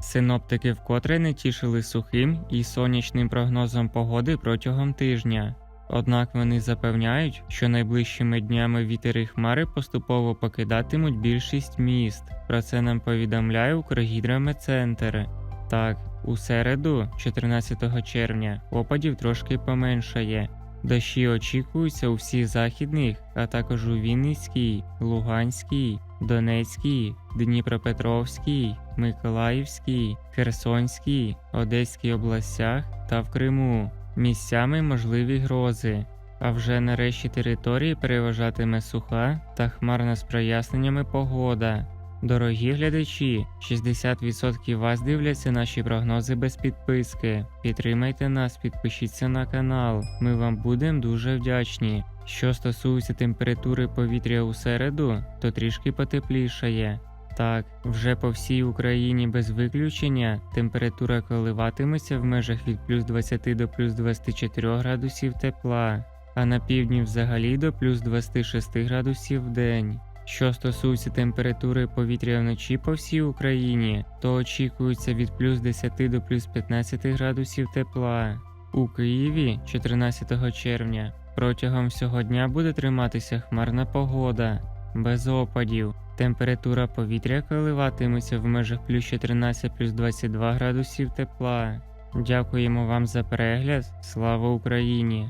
Синоптики вкотре не тішили сухим і сонячним прогнозом погоди протягом тижня. Однак вони запевняють, що найближчими днями вітер і хмари поступово покидатимуть більшість міст. Про це нам повідомляє Укргідрометцентр. Так, у середу, 14 червня, опадів трошки поменшає. Дощі очікуються у всіх західних, а також у Вінницькій, Луганській, Донецькій, Дніпропетровській, Миколаївській, Херсонській, Одеській областях та в Криму. Місцями можливі грози. А вже на решті території переважатиме суха та хмарна з проясненнями погода. Дорогі глядачі, 60% вас дивляться наші прогнози без підписки. Підтримайте нас, підпишіться на канал. Ми вам будемо дуже вдячні. Що стосується температури повітря у середу, то трішки потеплішає. Так, вже по всій Україні без виключення температура коливатиметься в межах від плюс 20 до плюс 24 градусів тепла, а на півдні взагалі до плюс 26 градусів в день. Що стосується температури повітря вночі по всій Україні, то очікується від плюс 10 до плюс 15 градусів тепла. У Києві 14 червня протягом всього дня буде триматися хмарна погода, без опадів. Температура повітря коливатиметься в межах плюс 14 плюс 22 градусів тепла. Дякуємо вам за перегляд. Слава Україні!